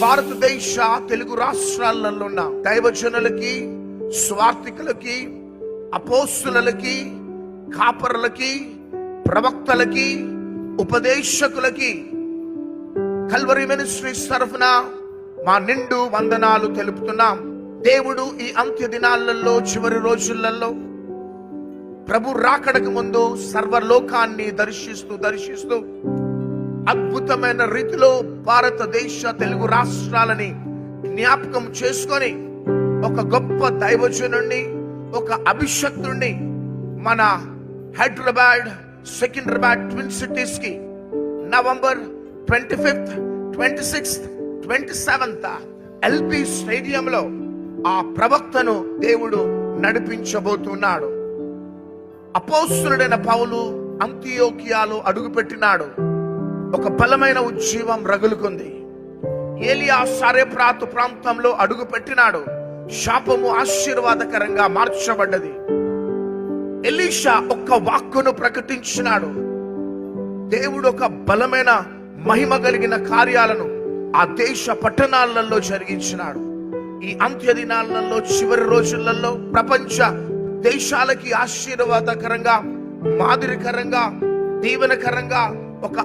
భారతదేశ తెలుగు రాష్ట్రాలలో ఉన్న దైవజనులకి స్వార్థికులకి అపోస్తులకి కాపరులకి ప్రవక్తలకి ఉపదేశకులకి కల్వరి మినిస్ట్రీస్ తరఫున మా నిండు వందనాలు తెలుపుతున్నాం. దేవుడు ఈ అంత్య దినాలలో చివరి రోజులలో ప్రభు రాకడకు ముందు సర్వలోకాన్ని దర్శిస్తూ దర్శిస్తూ అద్భుతమైన రీతిలో భారతదేశ తెలుగు రాష్ట్రాలని జ్ఞాపకం చేసుకొని ఒక గొప్ప దైవజనుణ్ణి ఒక అభిషక్తుణ్ణి మన Hyderabad Secunderabad twin సిటీస్కి November twenty fifth twenty sixth twenty seventh LP స్టేడియంలో ఆ ప్రవక్తను దేవుడు నడిపించబోతున్నాడు. అపోస్తుడైన పౌలు అంత్యోకియాలో అడుగుపెట్టినాడు. ఒక బలమైన ఉజ్జీవం రగులుకుంది. ఏలియా సారేప్రాతు ప్రాంతంలో అడుగు పెట్టినాడు శాపము ఆశీర్వాదకరంగా మార్చబడ్డది. ఎలీషా ఒక్క వాక్కును ప్రకటించినాడు. దేవుడు ఒక బలమైన మహిమ కలిగిన కార్యాలను ఆ దేశ పట్టణాలలో జరిగించినాడు. ఈ అంత్య దినాలలో చివరి రోజులలో ప్రపంచ దేశాలకి ఆశీర్వాదకరంగా మాదిరికరంగా దీవెనకరంగా